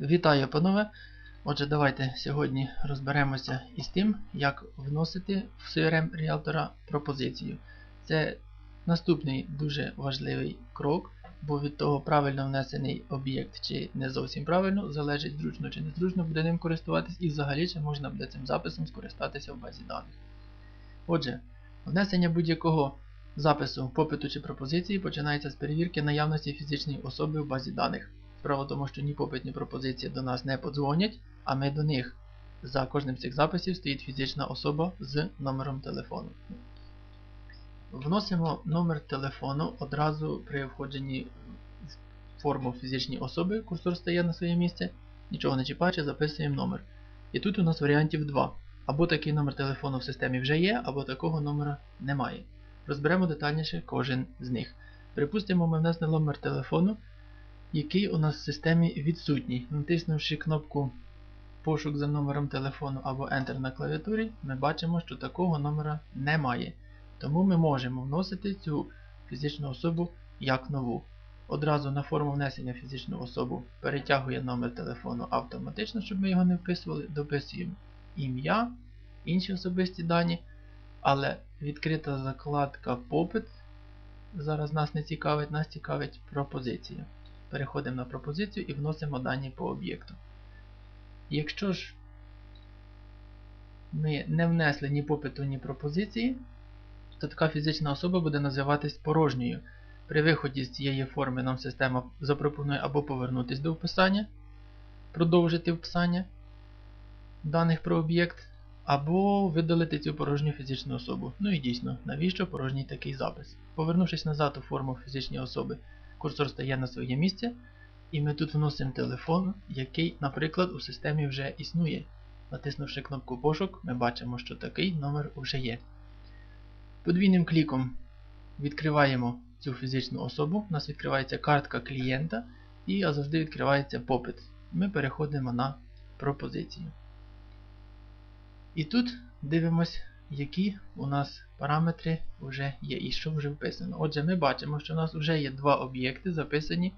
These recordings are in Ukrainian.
Вітаю, панове! Отже, давайте сьогодні розберемося із тим, як вносити в CRM ріалтора пропозицію. Це наступний дуже важливий крок, бо від того правильно внесений об'єкт чи не зовсім правильно, залежить зручно чи незручно буде ним користуватись, і взагалі чи можна буде цим записом скористатися в базі даних. Отже, внесення будь-якого запису попиту чи пропозиції починається з перевірки наявності фізичної особи в базі даних. Справа тому, що ні попит, ні пропозиції до нас не подзвонять, а ми до них. За кожним з цих записів стоїть фізична особа з номером телефону. Вносимо номер телефону одразу при входженні в форму фізичної особи, курсор стає на своє місце, нічого не чіпаючи, записуємо номер. І тут у нас варіантів два. Або такий номер телефону в системі вже є, або такого номера немає. Розберемо детальніше кожен з них. Припустимо, ми внесли номер телефону який у нас в системі відсутній. Натиснувши кнопку Пошук за номером телефону або Enter на клавіатурі, ми бачимо, що такого номера немає. Тому ми можемо вносити цю фізичну особу як нову. Одразу на форму внесення фізичну особу перетягує номер телефону автоматично, щоб ми його не вписували, дописуємо ім'я, інші особисті дані, але відкрита закладка попит. Зараз нас не цікавить, нас цікавить пропозиція. Переходимо на пропозицію і вносимо дані по об'єкту. Якщо ж ми не внесли ні попиту, ні пропозиції, то така фізична особа буде називатись порожньою. При виході з цієї форми нам система запропонує або повернутися до вписання, продовжити вписання даних про об'єкт, або видалити цю порожню фізичну особу. Ну і дійсно, навіщо порожній такий запис? Повернувшись назад у форму фізичної особи, Курсор стає на своє місце, і ми тут вносимо телефон, який, наприклад, у системі вже існує. Натиснувши кнопку пошук, ми бачимо, що такий номер вже є. Подвійним кліком відкриваємо цю фізичну особу. У нас відкривається картка клієнта і завжди відкривається попит. Ми переходимо на пропозицію. І тут дивимось, які у нас параметри вже є і що вже вписано. Отже, ми бачимо, що у нас вже є два об'єкти записані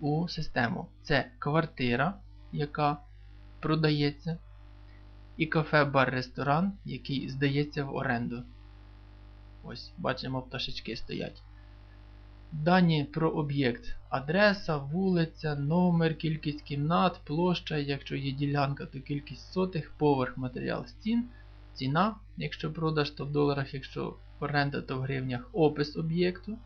у систему. Це квартира, яка продається, і кафе-бар-ресторан, який здається в оренду. Ось, бачимо, пташечки стоять. Дані про об'єкт. Адреса, вулиця, номер, кількість кімнат, площа, якщо є ділянка, то кількість сотих, поверх матеріал стін ціна, якщо продаж, то в доларах, якщо оренда, то в гривнях опис об'єкту.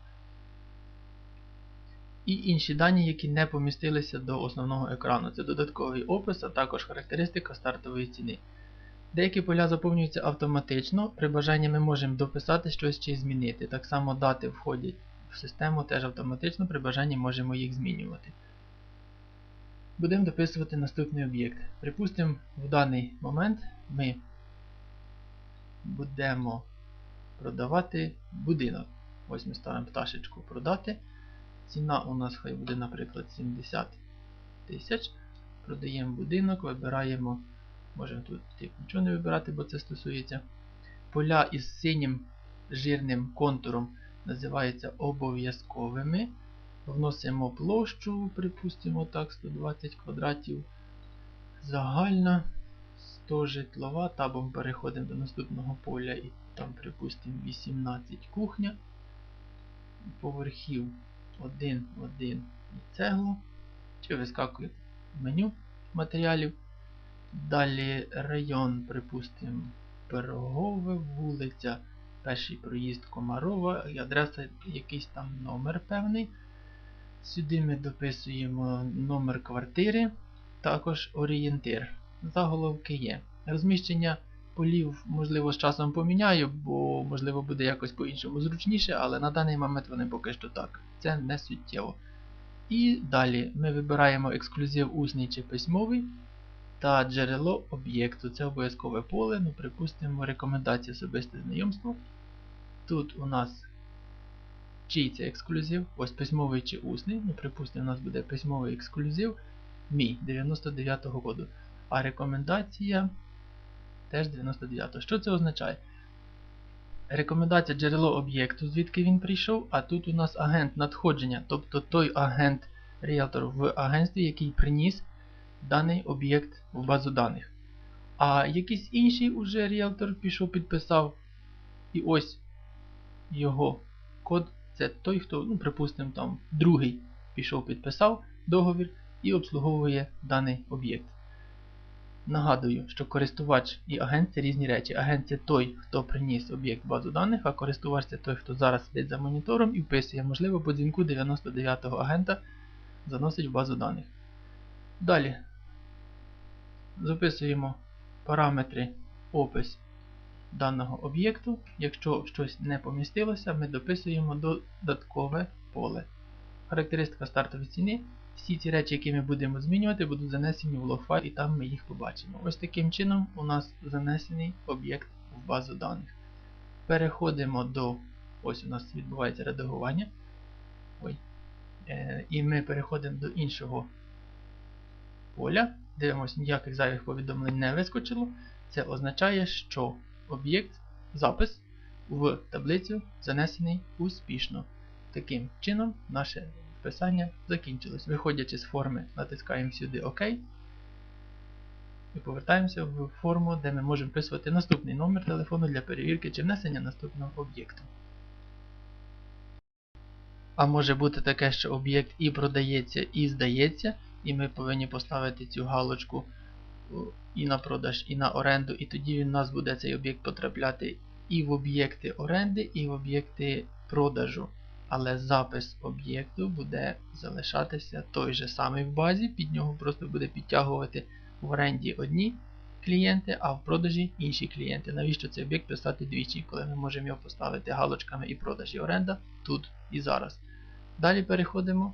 І інші дані, які не помістилися до основного екрану. Це додатковий опис, а також характеристика стартової ціни. Деякі поля заповнюються автоматично, при бажанні ми можемо дописати щось чи змінити. Так само дати входять в систему теж автоматично, при бажанні можемо їх змінювати. Будемо дописувати наступний об'єкт. Припустимо, в даний момент ми будемо продавати будинок. Ось ми ставимо пташечку продати. Ціна у нас хай буде, наприклад, 70 тисяч. Продаємо будинок, вибираємо, можемо тут тип, нічого не вибирати, бо це стосується. Поля із синім жирним контуром називаються обов'язковими. Вносимо площу, припустимо так, 120 квадратів. Загальна. 100 житлова, табом переходимо до наступного поля і там, припустимо, 18 кухня. Поверхів 1, 1 і цеглу. Чи вискакує меню матеріалів. Далі район, припустимо, Пирогове, вулиця, перший проїзд Комарова і адреса якийсь там номер певний. Сюди ми дописуємо номер квартири, також орієнтир заголовки є. Розміщення полів, можливо, з часом поміняю, бо, можливо, буде якось по-іншому зручніше, але на даний момент вони поки що так. Це не суттєво. І далі ми вибираємо ексклюзив усний чи письмовий та джерело об'єкту. Це обов'язкове поле, ну, припустимо, рекомендації особисте знайомство. Тут у нас чий це ексклюзив, ось письмовий чи усний. Ну, припустимо, у нас буде письмовий ексклюзив мій 99-го року. А рекомендація теж 99. Що це означає? Рекомендація джерело об'єкту, звідки він прийшов, а тут у нас агент надходження, тобто той агент ріелтор в агентстві, який приніс даний об'єкт в базу даних. А якийсь інший уже ріелтор пішов, підписав. І ось його код. Це той, хто, ну, припустимо, там другий пішов, підписав договір і обслуговує даний об'єкт. Нагадую, що користувач і агент це різні речі. Агент це той, хто приніс об'єкт базу даних, а користувач це той, хто зараз сидить за монітором і вписує, можливо, по дзвінку 99-го агента заносить в базу даних. Далі записуємо параметри опис даного об'єкту. Якщо щось не помістилося, ми дописуємо додаткове поле. Характеристика стартової ціни. Всі ці речі, які ми будемо змінювати, будуть занесені в логфайл і там ми їх побачимо. Ось таким чином у нас занесений об'єкт в базу даних. Переходимо до. Ось у нас відбувається редагування. Ой. Е, і ми переходимо до іншого поля. Дивимося, ніяких зайвих повідомлень не вискочило. Це означає, що об'єкт, запис в таблицю занесений успішно. Таким чином, наше вписання закінчилось. Виходячи з форми, натискаємо сюди ОК. І повертаємося в форму, де ми можемо вписувати наступний номер телефону для перевірки чи внесення наступного об'єкту. А може бути таке, що об'єкт і продається, і здається, і ми повинні поставити цю галочку і на продаж, і на оренду, і тоді у нас буде цей об'єкт потрапляти і в об'єкти оренди, і в об'єкти продажу. Але запис об'єкту буде залишатися той же самий в базі, під нього просто буде підтягувати в оренді одні клієнти, а в продажі інші клієнти. Навіщо цей об'єкт писати двічі, коли ми можемо його поставити галочками і продаж і оренда тут і зараз. Далі переходимо